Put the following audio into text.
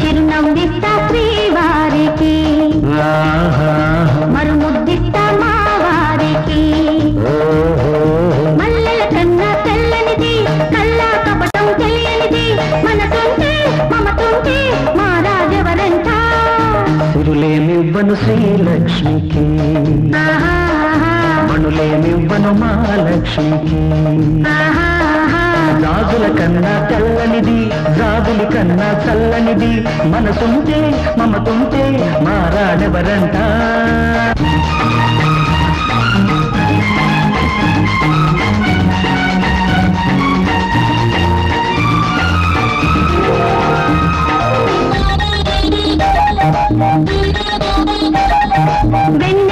చిరునవ్విస్తా శ్రీవారికి మరుముద్దిస్తా మా వారికి మల్లెల కన్నా తెల్లనిది కల్లా కపటం తెలియనిది మనసుంటే మమతుంటే మా రాజవరంట సిరులేమివ్వను శ్రీలక్ష్మికి. మణులేమివ్వను మహాలక్ష్మికి ఆహాహా. రాజుల కన్నా తెల్లనిది జాబులి కన్నా చల్లనిది మనసుంటే మమతుంటే మారాడెవరంట? వెన్న